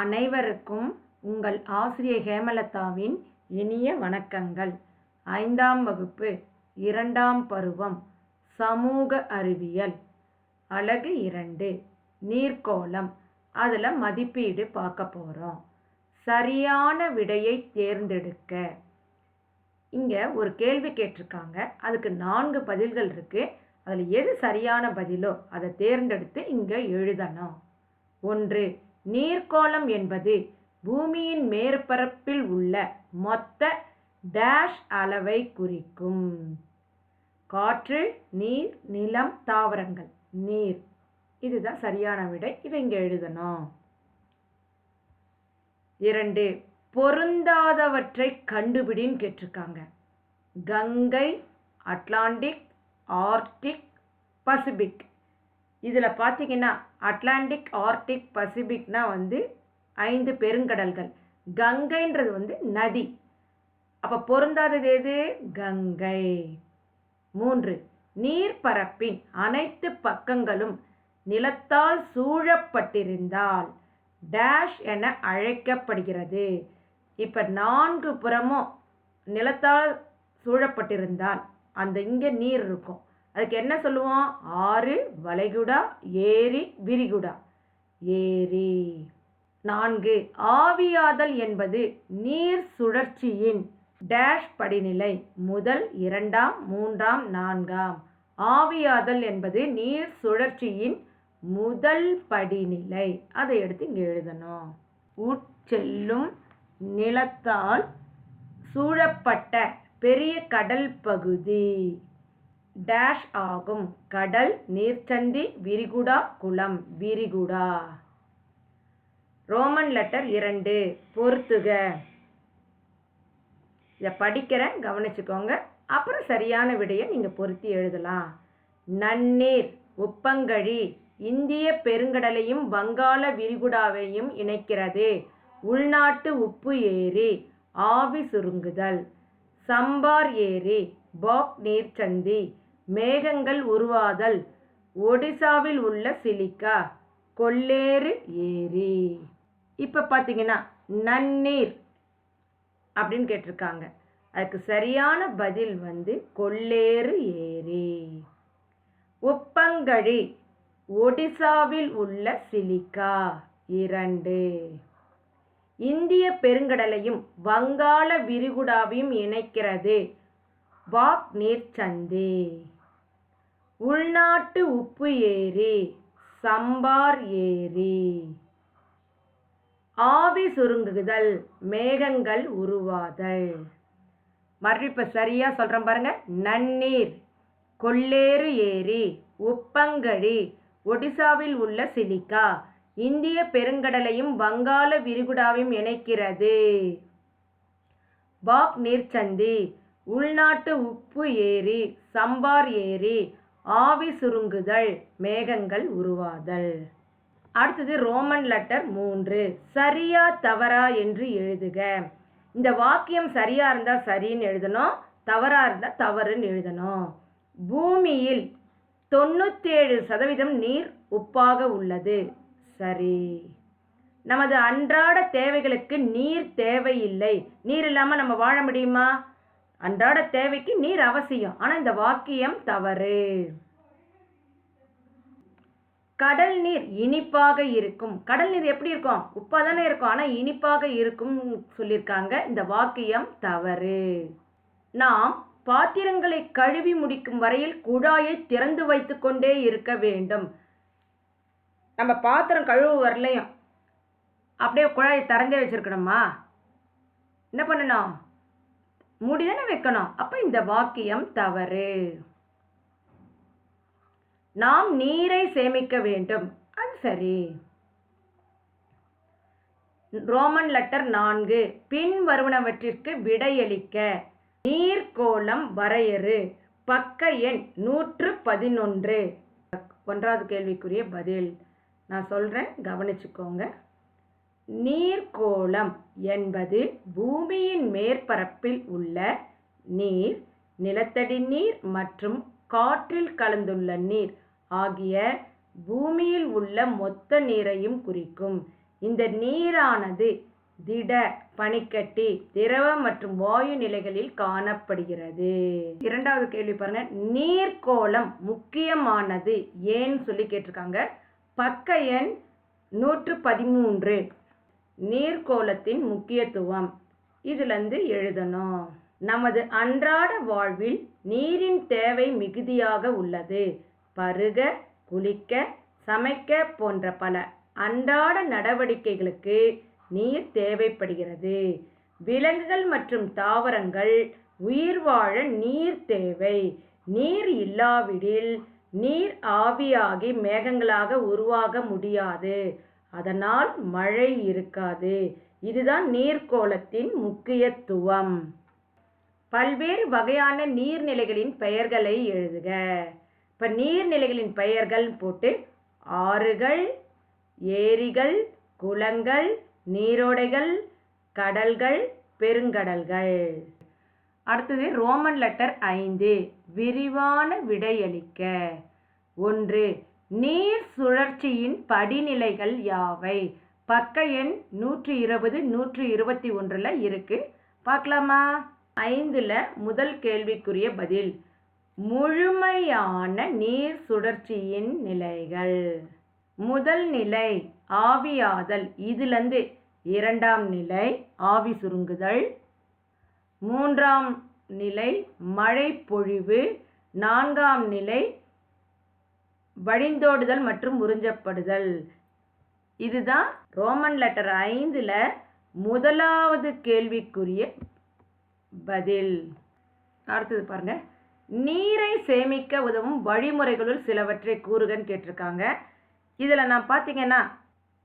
அனைவருக்கும் உங்கள் ஆசிரியர் ஹேமலதாவின் இனிய வணக்கங்கள். ஐந்தாம் வகுப்பு இரண்டாம் பருவம் சமூக அறிவியல். அலகு இரண்டு நீர்க்கோளம். அதில் மதிப்பீடு பார்க்க போகிறோம் சரியான விடையை தேர்ந்தெடுக்க. இங்கே ஒரு கேள்வி கேட்டிருக்காங்க. அதுக்கு நான்கு பதில்கள் இருக்குது அதில் எது சரியான பதிலோ அதை தேர்ந்தெடுத்து இங்கே எழுதணும். ஒன்று நீர்க்கோளம் என்பது பூமியின் மேற்பரப்பில் உள்ள மொத்த டேஷ் அளவை குறிக்கும். காற்று நீர் நிலம் தாவரங்கள். நீர். இதுதான் சரியான விடை. இதை இங்கே எழுதணும். இரண்டு பொருந்தாதவற்றை கண்டுபிடின்னு கேட்டிருக்காங்க. Gangai Atlantic Arctic Pacific. இதில் பார்த்தீங்கன்னா அட்லாண்டிக் ஆர்டிக் பசிபிக்னா வந்து ஐந்து பெருங்கடல்கள். கங்கைன்றது வந்து நதி. அப்போ பொருந்தாதது எது? கங்கை. மூன்று நீர்ப்பரப்பின் அனைத்து பக்கங்களும் நிலத்தால் சூழப்பட்டிருந்தால் டேஷ் என அழைக்கப்படுகிறது. இப்போ நான்கு புறமும் நிலத்தால் சூழப்பட்டிருந்தால் அந்த இங்கே நீர் இருக்கும். அதுக்கு என்ன சொல்லுவோம்? ஆறு வளைகுடா ஏரி விரிகுடா. ஏரி. நான்கு ஆவியாதல் என்பது நீர் சுழற்சியின் டேஷ் படிநிலை. முதல் இரண்டாம் மூன்றாம் நான்காம். ஆவியாதல் என்பது நீர் சுழற்சியின் முதல் படிநிலை. அதை எடுத்து இங்கே எழுதணும். உட்செல்லும் நிலத்தால் சூழப்பட்ட பெரிய கடல் பகுதி. டேஷ் ஆகும். கடல் நீர்ச்சந்தி விரிகுடா குளம் விரிகுடா. ரோமன் லெட்டர் இரண்டு பொறுத்துக. இதை படிக்கிறேன் கவனிச்சுக்கோங்க. அப்புறம் சரியான விடையை நீங்கள் பொருத்தி எழுதலாம். நன்னீர் உப்பங்கழி இந்திய பெருங்கடலையும் வங்காள விரிகுடாவையும் இணைக்கிறது. உள்நாட்டு உப்பு ஏரி ஆவி சுருங்குதல். சம்பார் ஏரி பாக் நீர்ச்சந்தி. மேகங்கள் உருவாதல். ஒடிசாவில் உள்ள சிலிக்கா கொள்ளேறு ஏரி. இப்போ பார்த்தீங்கன்னா நன்னீர் அப்படின்னு கேட்டிருக்காங்க. அதுக்கு சரியான பதில் வந்து கொள்ளேறு ஏரி. உப்பங்கழி ஒடிசாவில் உள்ள சிலிக்கா இரண்டு. இந்திய பெருங்கடலையும் வங்காள விரிகுடாவையும் இணைக்கிறது. வாக் நீர்ச்சந்தி உள்நாட்டு உப்பு ஏரி சம்பார் ஏரி ஆவி சுருங்குதல் மேகங்கள் உருவாதல். மறுபடியும் இப்போ சரியாக சொல்கிறேன் பாருங்க. நன்னீர் கொள்ளேறு ஏரி உப்பங்கழி ஒடிசாவில் உள்ள சிலிக்கா இந்திய பெருங்கடலையும் வங்காள விரிகுடாவையும் இணைக்கிறது. பாக் நீர்ச்சந்தி உள்நாட்டு உப்பு ஏரி சம்பார் ஏரி ஆவி சுருங்குதல் மேகங்கள் உருவாதல். அடுத்தது ரோமன் லெட்டர் மூன்று சரியா தவறா என்று எழுதுக. இந்த வாக்கியம் சரியா இருந்தால் சரின்னு எழுதணும் தவறா இருந்தால் தவறுன்னு எழுதணும். பூமியில் தொண்ணூற்றேழு சதவீதம் நீர் உப்பாக உள்ளது. சரி. நமது அன்றாட தேவைகளுக்கு நீர் தேவையில்லை. நீர் இல்லாமல் நம்ம வாழ முடியுமா? அன்றாட தேவைக்கு நீர் அவசியம். ஆனால் இந்த வாக்கியம் தவறு. கடல் நீர் இனிப்பாக இருக்கும். கடல் நீர் எப்படி இருக்கும்? உப்பாக தானே இருக்கும். ஆனால் இனிப்பாக இருக்கும் சொல்லியிருக்காங்க. இந்த வாக்கியம் தவறு. நாம் பாத்திரங்களை கழுவி முடிக்கும் வரையில் குழாயை திறந்து வைத்து கொண்டே இருக்க வேண்டும். நம்ம பாத்திரம் கழுவு வரலையும் அப்படியே குழாயை திறந்தே வச்சுருக்கணுமா? என்ன பண்ணணும்? மூடி தானே வைக்கணும். அப்போ இந்த வாக்கியம் தவறு. நாம் நீரை சேமிக்க வேண்டும். அது சரி. ரோமன் லெட்டர் நான்கு. பின் வருவனவற்றிற்கு விடையளிக்க. நீர்க்கோளம் வரையறு. பக்க எண் நூற்று பதினொன்று. ஒன்றாவது கேள்விக்குரிய பதில். நான் சொல்கிறேன் கவனிச்சுக்கோங்க. நீர்க்கோளம் என்பது பூமியின் மேற்பரப்பில் உள்ள நீர் நிலத்தடி நீர் மற்றும் காற்றில் கலந்துள்ள நீர் ஆகிய பூமியில் உள்ள மொத்த நீரையும் குறிக்கும். இந்த நீரானது திட பனிக்கட்டி திரவ மற்றும் வாயு நிலைகளில் காணப்படுகிறது. இரண்டாவது கேள்வி பாருங்க. நீர்க்கோளம் முக்கியமானது ஏன்னு சொல்லி கேட்டிருக்காங்க. பக்க எண் நூற்று பதிமூன்று. நீர்க்கோலத்தின் முக்கியத்துவம். இதுலேருந்து எழுதணும். நமது அன்றாட வாழ்வில் நீரின் தேவை மிகுதியாக உள்ளது. பருக குளிக்க சமைக்க போன்ற பல அன்றாட நடவடிக்கைகளுக்கு நீர் தேவைப்படுகிறது. விலங்குகள் மற்றும் தாவரங்கள் உயிர் வாழ நீர் தேவை. நீர் இல்லாவிடில் நீர் ஆவியாகி மேகங்களாக உருவாக முடியாது. அதனால் மழை இருக்காது. இதுதான் நீர்க்கோளத்தின் முக்கியத்துவம். பல்வேறு வகையான நீர்நிலைகளின் பெயர்களை எழுதுக. இப்போ நீர்நிலைகளின் பெயர்கள் போட்டு ஆறுகள் ஏரிகள் குளங்கள் நீரோடைகள் கடல்கள் பெருங்கடல்கள். அடுத்தது ரோமன் லெட்டர் ஐந்து விரிவான விடையளிக்க. ஒன்று நீர் சுழற்சியின் படிநிலைகள் யாவை? பக்க எண் நூற்றி இருபது நூற்றி இருபத்தி ஒன்றில் இருக்குது பார்க்கலாமா? ஐந்தில் முதல் கேள்விக்குரிய பதில் முழுமையான நீர் சுழற்சியின் நிலைகள். முதல் நிலை ஆவியாதல். இதிலிருந்து இரண்டாம் நிலை ஆவி சுருங்குதல். மூன்றாம் நிலை மழை பொழிவு நான்காம் நிலை வழிந்தோடுதல் மற்றும் உறிஞ்சப்படுதல். இதுதான் ரோமன் லெட்டர் ஐந்தில் முதலாவது கேள்விக்குரிய பதில். அடுத்தது பாருங்க. நீரை சேமிக்க உதவும் வழிமுறைகளுள் சிலவற்றை கூறுகன்னு கேட்டிருக்காங்க. இதில் நான் பார்த்தீங்கன்னா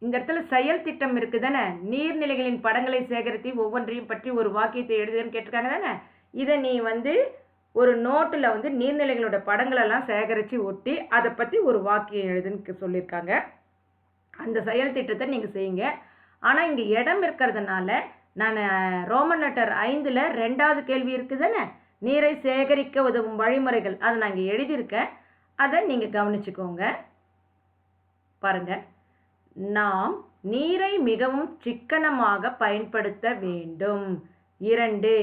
இந்த இடத்துல செயல் திட்டம் இருக்குது தானே நீர்நிலைகளின் படங்களை சேகரித்து ஒவ்வொன்றையும் பற்றி ஒரு வாக்கியத்தை எழுதுன்னு கேட்டிருக்காங்க தானே? இதை நீ வந்து ஒரு நோட்டில் வந்து நீர்நிலைகளோட படங்களெல்லாம் சேகரித்து ஒட்டி அதை பற்றி ஒரு வாக்கியம் எழுதுன்னு சொல்லியிருக்காங்க அந்த செயல் திட்டத்தை நீங்கள் செய்யுங்க. ஆனால் இங்கே இடம் இருக்கிறதுனால நான் ரோமன் லெட்டர் ஐந்தில் ரெண்டாவது கேள்வி இருக்குது தானே நீரை சேகரிக்க உதவும் வழிமுறைகள். அதை நான் இங்கே எழுதியிருக்கேன். அதை நீங்கள் கவனிச்சுக்கோங்க. பாருங்கள் நாம் நீரை மிகவும் சிக்கனமாக பயன்படுத்த வேண்டும். இரண்டு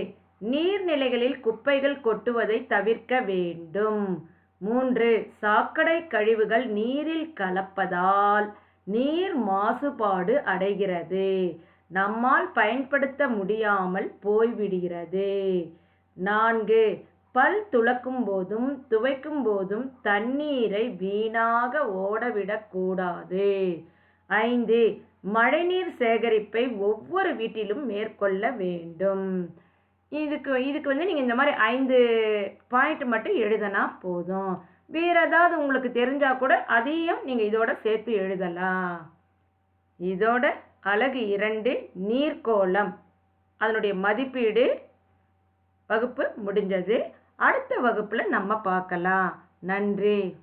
நீர்நிலைகளில் குப்பைகள் கொட்டுவதை தவிர்க்க வேண்டும். மூன்று சாக்கடை கழிவுகள் நீரில் கலப்பதால் நீர் மாசுபாடு அடைகிறது. நம்மால் பயன்படுத்த முடியாமல் போய்விடுகிறது. நான்கு பல் துலக்கும் போதும் துவைக்கும் போதும் தண்ணீரை வீணாக ஓடவிடக்கூடாது ஐந்து மழைநீர் சேகரிப்பை ஒவ்வொரு வீட்டிலும் மேற்கொள்ள வேண்டும். இதுக்கு இதுக்கு வந்து நீங்கள் இந்த மாதிரி ஐந்து பாயிண்ட் மட்டும் எழுதினா போதும். வேறு ஏதாவது உங்களுக்கு தெரிஞ்சால் கூட அதையும் நீங்கள் இதோட சேர்த்து எழுதலாம். இதோட அழகு இரண்டு நீர்க்கோளம். அதனுடைய மதிப்பீடு வகுப்பு முடிஞ்சது. அடுத்த வகுப்பில் நம்ம பார்க்கலாம். நன்றி.